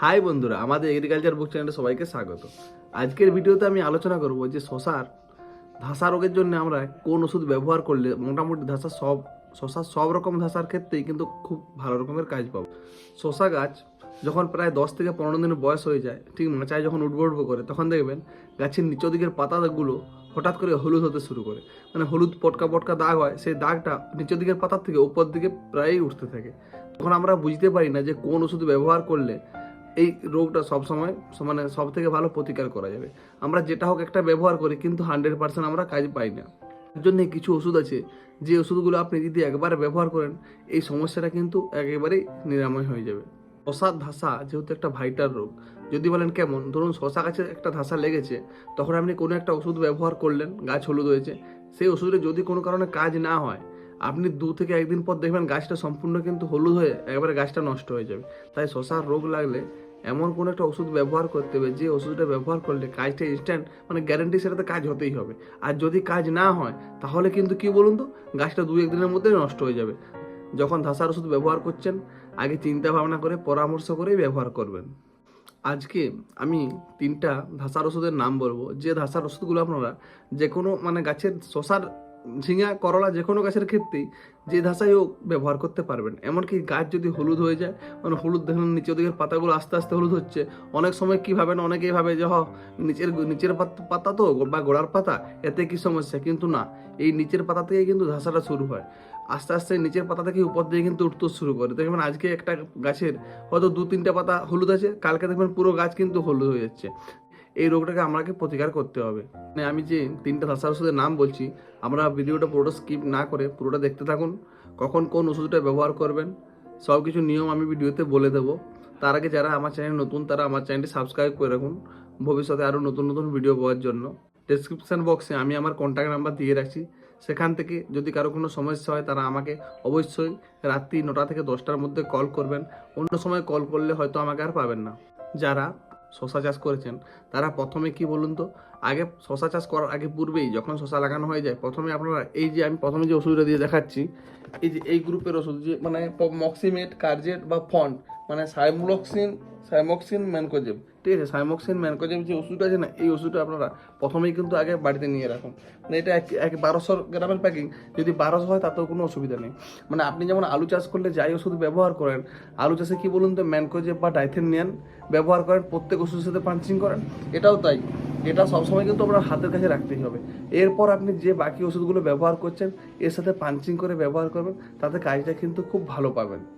High বন্ধুরা, আমাদের agriculture বুক চ্যানেলে সবাইকে স্বাগত। আজকের ভিডিওতে আমি আলোচনা করব যে শশার, ধসা রোগের জন্য আমরা কোন ওষুধ ব্যবহার করলে মোটামুটি ধসা সব শশার সব রকম ধসার ক্ষেত্রেই কিন্তু খুব ভালো রকমের কাজ পাবো। শশা গাছ যখন প্রায় দশ থেকে পনেরো দিনের বয়স হয়ে যায়, ঠিক মাচায় যখন উঠবো উঠবো করে, তখন দেখবেন গাছের নিচের দিকের পাতাগুলো হঠাৎ করে হলুদ হতে শুরু করে। মানে হলুদ পটকা পটকা দাগ হয়, সেই দাগটা নিচের দিকের পাতার থেকে উপর দিকে প্রায়ই উঠতে থাকে। তখন আমরা বুঝতে পারি না যে কোন ওষুধ ব্যবহার করলে এই রোগটা সবসময় মানে সব থেকে ভালো প্রতিকার করা যাবে। আমরা যেটা হোক একটা ব্যবহার করি, কিন্তু হান্ড্রেড পার্সেন্ট আমরা কাজ পাই না। এর জন্য কিছু ওষুধ আছে, যে ওষুধগুলো আপনি যদি একবার ব্যবহার করেন, এই সমস্যাটা কিন্তু একেবারেই নিরাময় হয়ে যাবে। শশার ধাসা যেহেতু একটা ভাইটাল রোগ, যদি বলেন কেমন? ধরুন শশা গাছে একটা ধাসা লেগেছে, তখন আপনি কোনো একটা ওষুধ ব্যবহার করলেন, গাছ হলুদ হয়েছে, সেই ওষুধে যদি কোনো কারণে কাজ না হয়, আপনি দু থেকে একদিন পর দেখবেন গাছটা সম্পূর্ণ কিন্তু হলুদ হয়ে একবারে গাছটা নষ্ট হয়ে যাবে। তাই শশার রোগ লাগলে এমন কোনো একটা ওষুধ ব্যবহার করতে হবে, যে ওষুধটা ব্যবহার করলে কাজটা ইনস্ট্যান্ট মানে গ্যারেন্টি সেটাতে কাজ হতেই হবে। আর যদি কাজ না হয়, তাহলে কিন্তু কি বলুন তো, গাছটা দু একদিনের মধ্যে নষ্ট হয়ে যাবে। যখন ধাসার ওষুধ ব্যবহার করছেন, আগে চিন্তা ভাবনা করে, পরামর্শ করেই ব্যবহার করবেন। আজকে আমি তিনটা ধাসার ওষুধের নাম বলব। যে ধাসার ওষুধগুলো আপনারা যে কোনো মানে গাছের শশার ঝিঙা, করলা যে কোনো গাছের ক্ষেত্রেই যে ধাসাই হোক ব্যবহার করতে পারবেন। এমনকি গাছ যদি হলুদ হয়ে যায় মানে হলুদ দেখুন নিচের দিকের পাতাগুলো আস্তে আস্তে হলুদ হচ্ছে। অনেক সময় কি ভাবেন, অনেকেই ভাবে যে হ নিচের নিচের পাতা তো, বা গোড়ার পাতা, এতে কি সমস্যা? কিন্তু না, এই নিচের পাতা থেকে কিন্তু ধাসাটা শুরু হয়। আস্তে আস্তে নিচের পাতা থেকে উপর দিয়ে কিন্তু উঠতে শুরু করে। দেখবেন আজকে একটা গাছের হয়তো দু তিনটা পাতা হলুদ আছে, কালকে দেখবেন পুরো গাছ কিন্তু হলুদ হয়ে যাচ্ছে। এই রোগটাকে আমাকে প্রতিকার করতে হবে। মানে আমি যে তিনটা ধাসার ওষুধের নাম বলছি, আমরা ভিডিওটা পুরোটা স্কিপ না করে পুরোটা দেখতে থাকুন, কখন কোন ওষুধটা ব্যবহার করবেন সব কিছু নিয়ম আমি ভিডিওতে বলে দেবো। তার আগে যারা আমার চ্যানেল নতুন, তারা আমার চ্যানেলটি সাবস্ক্রাইব করে রাখুন। ভবিষ্যতে আরও নতুন নতুন ভিডিও পাওয়ার জন্য। ডেসক্রিপশন বক্সে আমি আমার কন্ট্যাক্ট নাম্বার দিয়ে রাখছি। সেখান থেকে যদি কারও কোনো সমস্যা হয়, তারা আমাকে অবশ্যই রাত্রি নটা থেকে দশটার মধ্যে কল করবেন। অন্য সময় কল করলে হয়তো আমাকে আর পাবেন না। যারা শশা চাষ করেছেন, তারা প্রথমে কি বলুন তো, আগে শশা চাষ করার আগে পূর্বেই যখন শশা লাগানো হয়ে যায়, প্রথমে আপনারা এই যে আমি প্রথমে যে ওষুধটা দিয়ে দেখাচ্ছি, এই যে এই গ্রুপের ওষুধ যে মানে মক্সিমেট কার্জেট বা ফন্ট মানে সাইমুলক্সিন সাইমক্সিন ম্যানকোজেব। ঠিক আছে, সাইমক্সিন ম্যানকোজেব যে ওষুধটা আছে না, এই ওষুধটা আপনারা প্রথমেই কিন্তু আগে বাড়িতে নিয়ে রাখুন। মানে এটা এক এক বারোশো গ্রামের প্যাকিং, যদি বারোশো হয় তাতেও কোনো অসুবিধা নেই। মানে আপনি যেমন আলু চাষ করলে যাই ওষুধ ব্যবহার করেন, আলু চাষে কি বলুন তো, ম্যানকোজেব বা ডাইথেনিয়ান ব্যবহার করেন, প্রত্যেক ওষুধের সাথে পাঞ্চিং করেন? এটাও তাই। এটা সবসময় কিন্তু আপনার হাতের কাছে রাখতেই হবে। এরপর আপনি যে বাকি ওষুধগুলো ব্যবহার করছেন, এর সাথে পাঞ্চিং করে ব্যবহার করবেন, তাতে কাজটা কিন্তু খুব ভালো পাবেন।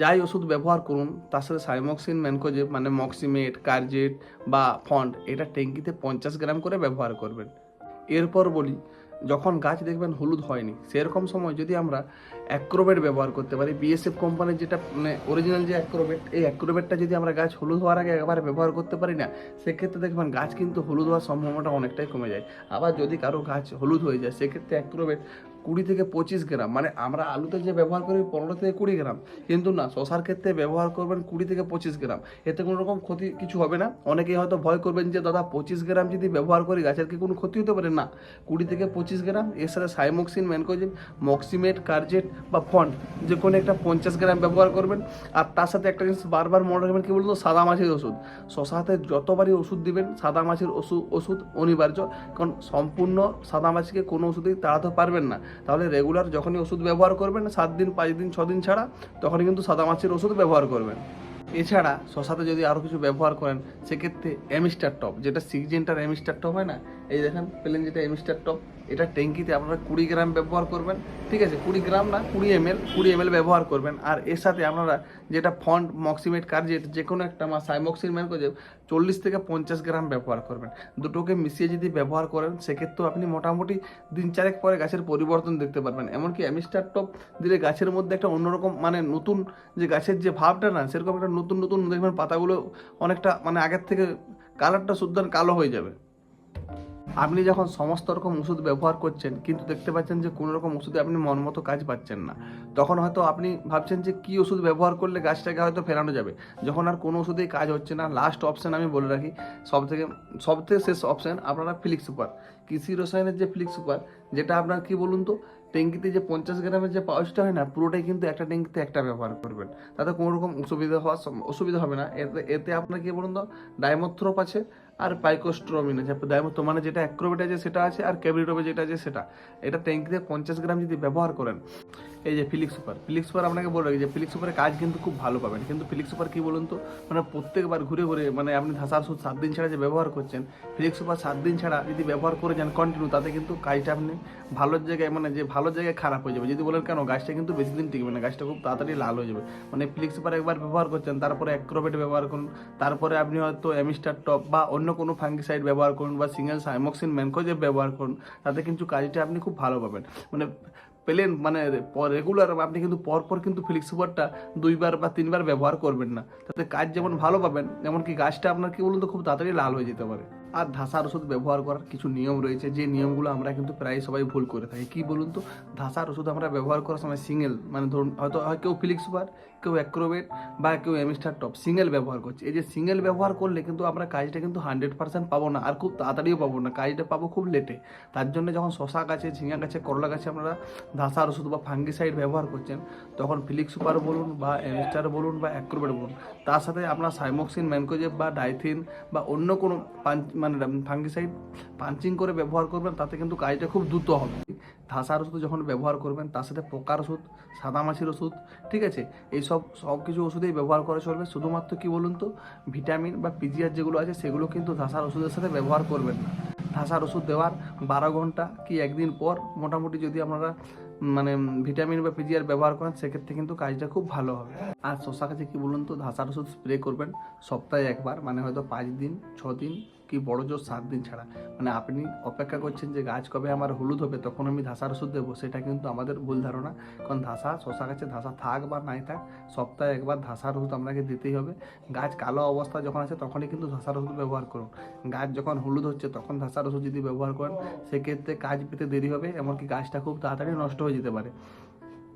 যাই ওষুধ ব্যবহার করুন, তার সাথে সাইমক্সিন, ম্যানকোজেব মানে মক্সিমেট, কার্জেট বা ফন্ড, এটা ট্যাঙ্কিতে পঞ্চাশ গ্রাম করে ব্যবহার করবেন। এরপর বলি, যখন গাছ দেখবেন হলুদ হয়নি, সেরকম সময় যদি আমরা অ্যাক্রোবেট ব্যবহার করতে পারি, বিএসএফ কোম্পানির যেটা মানে অরিজিনাল যে অ্যাক্রোবেট, এই অ্যাক্রোবেটটা যদি আমরা গাছ হলুদ হওয়ার আগে একবার ব্যবহার করতে পারি না, সেক্ষেত্রে দেখবেন গাছ কিন্তু হলুদ হওয়ার সম্ভাবনাটা অনেকটাই কমে যায়। আবার যদি কারও গাছ হলুদ হয়ে যায়, সেক্ষেত্রে অ্যাক্রোবেট কুড়ি থেকে পঁচিশ গ্রাম। মানে আমরা আলুতে যে ব্যবহার করি পনেরো থেকে কুড়ি গ্রাম, কিন্তু না, শশার ক্ষেত্রে ব্যবহার করবেন কুড়ি থেকে পঁচিশ গ্রাম। এতে কোনো রকম ক্ষতি কিছু হবে না। অনেকেই হয়তো ভয় করবেন যে, দাদা, পঁচিশ গ্রাম যদি ব্যবহার করি, গাছের কি কোনো ক্ষতি হতে পারে? না, কুড়ি থেকে পঁচিশ গ্রাম, এর সাথে সাইমক্সিন, ম্যানকোজিন, মক্সিমেট, কার্জেট বা ফন্ট যে কোনো একটা পঞ্চাশ গ্রাম ব্যবহার করবেন। আর তার সাথে একটা জিনিস বারবার মনে রাখবেন, কি বলতো, সাদা মাছের ওষুধ। শশাতে যতবারই ওষুধ দিবেন, সাদা মাছের ওষুধ ওষুধ অনিবার্য। কারণ সম্পূর্ণ সাদা মাছকে কোনো ওষুধেই তাড়াতে পারবেন না। তাহলে রেগুলার যখনই ওষুধ ব্যবহার করবেন, সাত দিন, পাঁচ দিন, ছ দিন ছাড়া, তখনই কিন্তু সাদা মাছের ওষুধ ব্যবহার করবেন। এছাড়া শশাতে যদি আরও কিছু ব্যবহার করেন, সেক্ষেত্রে এমিস্টার টপ যেটা সিক্সজেন্টার এমিস্টার টপ হয় না? এই দেখেন পেলেন যেটা এমিস্টার টপ এটা ট্যাঙ্কিতে আপনারা কুড়ি গ্রাম ব্যবহার করবেন, ঠিক আছে? কুড়ি গ্রাম না, কুড়ি এম এল কুড়ি এম এল ব্যবহার করবেন। আর এর সাথে আপনারা যেটা ফন্ট মক্সিমেট কার্জেট যে কোনো একটা মা সাইমক্সিন ম্যানকোজেব চল্লিশ থেকে পঞ্চাশ গ্রাম ব্যবহার করবেন। দুটোকে মিশিয়ে যদি ব্যবহার করেন, সেক্ষেত্রেও আপনি মোটামুটি দিন চারেক পরে গাছের পরিবর্তন দেখতে পারবেন। এমনকি অ্যামিস্টার টপ দিলে গাছের মধ্যে একটা অন্যরকম মানে নতুন যে গাছের যে ভাবটা না, সেরকম একটা নতুন নতুন দেখবেন পাতাগুলো অনেকটা মানে আগের থেকে কালারটা শুদ্ধ কালো হয়ে যাবে। আপনি যখন সমস্ত রকম ওষুধ ব্যবহার করছেন, কিন্তু দেখতে পাচ্ছেন যে কোনো রকম ওষুধে আপনি মন মতো কাজ পাচ্ছেন না। তখন হয়তো আপনি ভাবছেন যে কি ওষুধ ব্যবহার করলে গাছটাকে হয়তো ফেরানো যাবে। যখন আর কোনো ওষুধেই কাজ হচ্ছে না লাস্ট অপশান আমি বলে রাখি সব থেকে সব থেকে শেষ অপশান আপনারা ফিলিক্স সুপার কৃষি রসায়নের যে ফ্লিক্স সুপার যেটা আপনার কি বলুন তো, ট্যাঙ্কিতে যে পঞ্চাশ গ্রামের যে পাউচটা হয় না, পুরোটাই কিন্তু একটা ট্যাঙ্কিতে একটা ব্যবহার করবেন। তাতে কোনো রকম অসুবিধা হওয়ার অসুবিধা হবে না। এতে এতে আপনার কি বলুন তো ডায়মোথ্রোপ আছে আর পাইকোস্ট্রমিন আছে। ডায়মথ্রো মানে যেটা অ্যাক্রোবেট আছে সেটা আছে আর ক্যাবরিটোবে যেটা আছে সেটা। এটা ট্যাঙ্কিতে পঞ্চাশ গ্রাম যদি ব্যবহার করেন এই যে ফিলিক্স সুপার ফিলিক্স সুপার আপনাকে বলে রাখি যে ফিলিক্স সুপারের কাজ কিন্তু খুব ভালো পাবেন। কিন্তু ফিলিক্স সুপার কী বলুন তো মানে প্রত্যেকবার ঘুরে ঘুরে মানে আপনি ধাসার সুদ সাত দিন ছাড়া যে ব্যবহার করছেন ফিলিক্স সুপার সাত দিন ছাড়া যদি ব্যবহার করে যান কন্টিনিউ তাতে কিন্তু কাজটা আপনি ভালো জায়গায় মানে যে ভালো জায়গায় খারাপ হয়ে যাবে। যদি বলেন কেন, গাছটা কিন্তু বেশি দিন টিকবে না, গাছটা খুব তাড়াতাড়ি লাল হয়ে যাবে। মানে ফিলিক্স সুপার একবার ব্যবহার করছেন, তারপরে অ্যাক্রোবেট ব্যবহার করুন, তারপরে আপনি হয়তো এমিস্টার টপ বা অন্য কোনো ফাঙ্গিসাইড ব্যবহার করুন বা সিঙ্গেল সাইমক্সিন ম্যানকোজেব ব্যবহার করুন, তাতে কিন্তু কাজটা আপনি খুব ভালো পাবেন। মানে প্লেন মানে রেগুলার আপনি কিন্তু পরপর কিন্তু ফিলিক্স সুপারটা দুইবার বা তিনবার ব্যবহার করবেন না। তাতে কাজ যেমন ভালো পাবেন, এমনকি গাছটা আপনার কি বলুন তো, খুব তাড়াতাড়ি লাল হয়ে যেতে পারে। আর ধাসার ওষুধ ব্যবহার করার কিছু নিয়ম রয়েছে। যে নিয়মগুলো আমরা কিন্তু প্রায় সবাই ভুল করে থাকি। কি বলুন তো? ধাসার ওষুধ আমরা ব্যবহার করার সময় সিঙ্গেল মানে ধরুন হয়তো, হয় কেউ ফিলিক্স সুপার কেউ অ্যাক্রোবেট বা কেউ এমিস্টার টপ সিঙ্গেল ব্যবহার করছে। এই যে সিঙ্গেল ব্যবহার করলে কিন্তু আমরা কাজটা কিন্তু হান্ড্রেড পার্সেন্ট পাবো না আর খুব তাড়াতাড়িও পাবো না। কাজটা পাবো খুব লেটে তার জন্য যখন শশা গাছে, ঝিঙা গাছে, করলা গাছে আপনারা ধাসার ওষুধ বা ফাঙ্গিসাইড ব্যবহার করছেন, তখন ফিলিক্স সুপার বলুন বা এমিস্টার বলুন বা অ্যাক্রোবেট বলুন। তার সাথে আপনার সাইমক্সিন ম্যানকোজেব বা ডাইথিন বা অন্য কোনো পাঞ্চ মানে ফাঙ্গিসাইড পাঞ্চিং করে ব্যবহার করবেন, তাতে কিন্তু কাজটা খুব দ্রুত হবে। ধাসার ওষুধ যখন ব্যবহার করবেন, তার সাথে পোকার ওষুধ, সাদা মাছির ওষুধ, ঠিক আছে? এই সব সব কিছু ওষুধেই ব্যবহার করে চলবে। শুধুমাত্র কি বলুন তো, ভিটামিন বা পিজিআর যেগুলো আছে, সেগুলো কিন্তু ধাসার ওষুধের সাথে ব্যবহার করবেন না। ধাসার ওষুধ দেওয়ার বারো ঘণ্টা কি একদিন পর মোটামুটি যদি আপনারা মানে ভিটামিন বা পিজিআর ব্যবহার করেন, সেক্ষেত্রে কিন্তু কাজটা খুব ভালো হবে। আর শশা কাছে কী বলুন তো, ধাসার ওষুধ স্প্রে করবেন সপ্তাহে একবার মানে হয়তো পাঁচ দিন, ছ দিন কি বড় জোর সাত দিন ছাড়া। মানে আপনি অপেক্ষা করছেন যে গাছ কবে আমার হলুদ হবে, তখন আমি ধাসার ওষুধ দেবো। সেটা কিন্তু আমাদের ভুল ধারণা। কারণ ধাসা, শশা গাছে ধাসা থাক বা নাই থাক, সপ্তাহে একবার ধাসার ওষুধ আপনাকে দিতেই হবে। গাছ কালো অবস্থা যখন আছে তখনই কিন্তু ধাসার ওষুধ ব্যবহার করুন। গাছ যখন হলুদ হচ্ছে, তখন ধাসার ওষুধ যদি ব্যবহার করেন, সেক্ষেত্রে কাজ পেতে দেরি হবে, এমনকি গাছটা খুব তাড়াতাড়ি নষ্ট হয়ে যেতে পারে।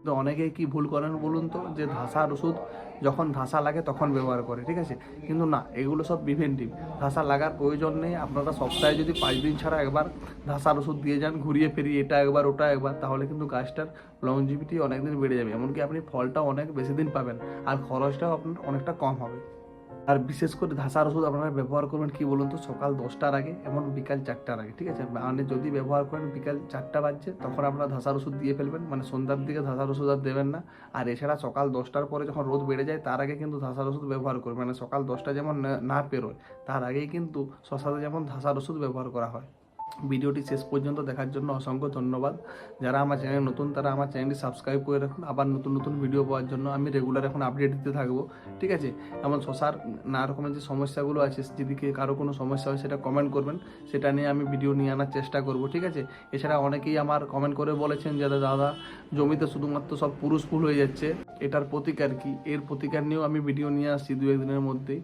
তো অনেকে কি ভুল করেন বলুন তো? যে ধাসার ওষুধ যখন ধাসা লাগে তখন ব্যবহার করে, ঠিক আছে? কিন্তু না, এগুলো সব প্রিভেন্টিভ ধাসা লাগার প্রয়োজন নেই। আপনারা সপ্তাহে যদি পাঁচ দিন ছাড়া একবার ধাসার ওষুধ দিয়ে যান, ঘুরিয়ে ফিরিয়ে এটা একবার, ওটা একবার, তাহলে কিন্তু গাছটার লংজিভিটি অনেকদিন বেড়ে যাবে। এমনকি আপনি ফলটা অনেক বেশি দিন পাবেন। আর খরচটাও আপনার অনেকটা কম হবে। আর বিশেষ করে ধাসার ওষুধ আপনারা ব্যবহার করবেন কি বলুন তো? সকাল দশটার আগে এবং বিকাল চারটার আগে, ঠিক আছে? মানে যদি ব্যবহার করেন বিকাল চারটা বাজছে, তখন আপনারা ধাসার ওষুধ দিয়ে ফেলবেন। মানে সন্ধ্যার দিকে ধাসার ওষুধ আর দেবেন না। আর এছাড়া সকাল দশটার পরে যখন রোদ বেড়ে যায়, তার আগে কিন্তু ধাসার ওষুধ ব্যবহার করবেন। মানে সকাল দশটা যেমন না- না পেরোয়, তার আগেই কিন্তু শশাতে যেমন ধাসার ওষুধ ব্যবহার করা হয়। ভিডিওটি শেষ পর্যন্ত দেখার জন্য অসংখ্য ধন্যবাদ। যারা আমার চ্যানেল নতুন, তারা আমার চ্যানেলটি সাবস্ক্রাইব করে রাখুন। আবার নতুন নতুন ভিডিও পাওয়ার জন্য আমি রেগুলার এখন আপডেট দিতে থাকব। ঠিক আছে? এমন শশার নানা রকমের যে সমস্যাগুলো আছে যদি কারও কোনো সমস্যা হয় সেটা কমেন্ট করবেন। সেটা নিয়ে আমি ভিডিও নিয়ে আনার চেষ্টা করব। ঠিক আছে? এছাড়া অনেকেই আমার কমেন্ট করে বলেছেন যে, দাদা জমিতে শুধুমাত্র সব পুরুষ ফুল হয়ে যাচ্ছে। এটার প্রতিকার কি? এর প্রতিকার নিয়েও আমি ভিডিও নিয়ে আসছি দু একদিনের মধ্যেই।